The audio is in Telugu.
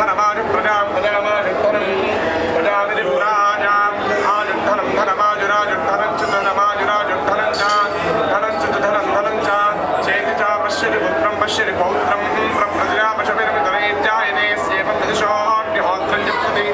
ధనమాజు ప్రజాం ప్రజామాయుద్ధనం ప్రజావిధిపురాజాం ఆయుద్ధనం ధనమాజురాజుద్ధనం చ ధనమాజురాజుద్ధనం చ ధనం చ ధనం ధనం చ చేతి చ పశ్యతి పుత్రం పశ్యతి పౌత్రం ప్రజాపశమిరమితరేత్యాయనే సేవం విదుషోऽగ్నిహోత్రం జపతి